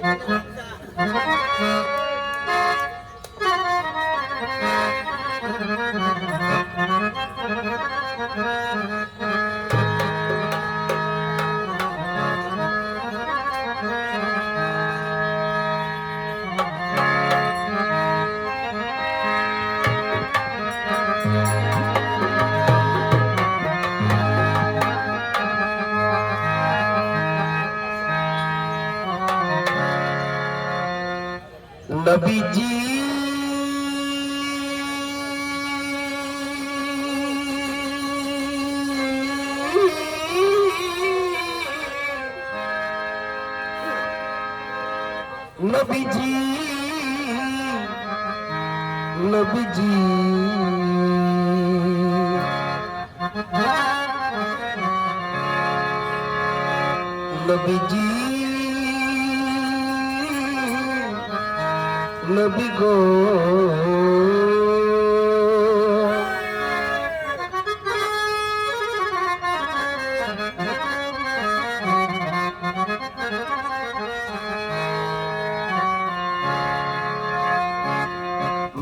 Ça. कबी जी नबी जी नबी जी नबी जी নবী গো।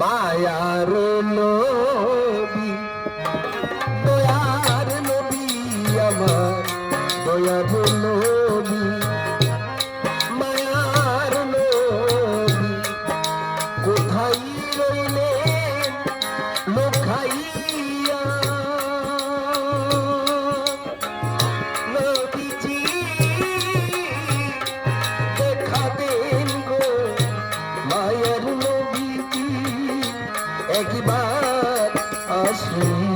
মায়ার নবী দয়ার নবী আমার দয়ার নবী। একবার আসুন।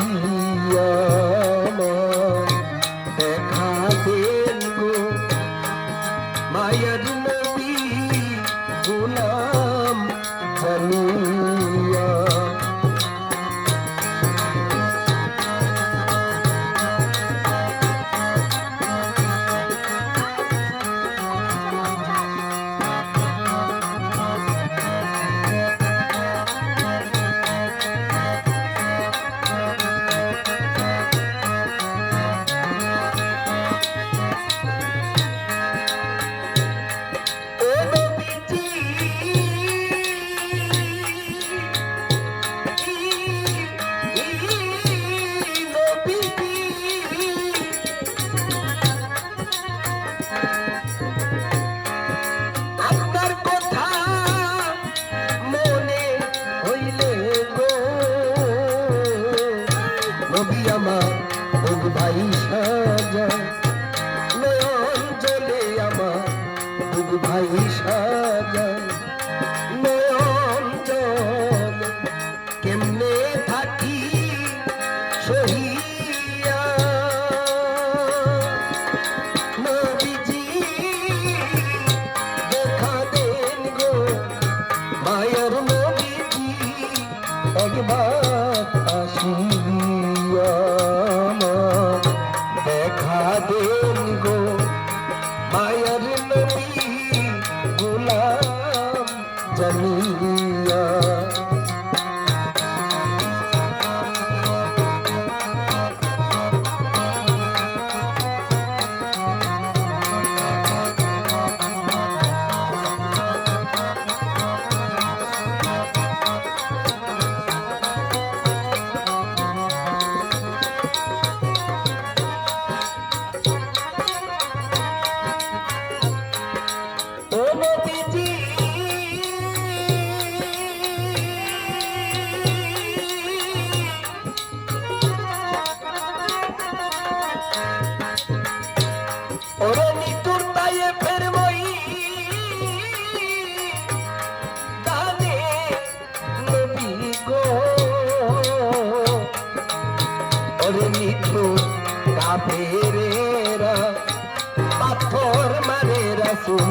तेरे रा पाथर मारे रसूल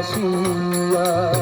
ভাসিয়া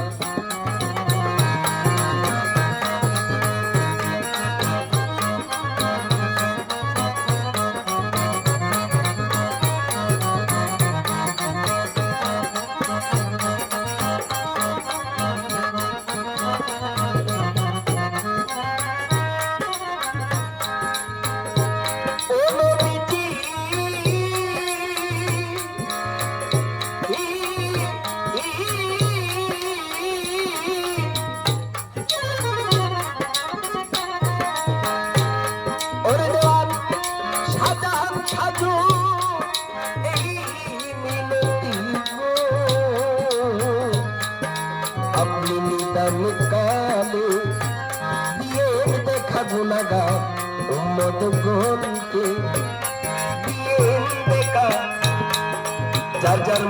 কালে। দিয়ে দেখা গুণাগা উন্নত গণকে দিয়ে দেখা যার যার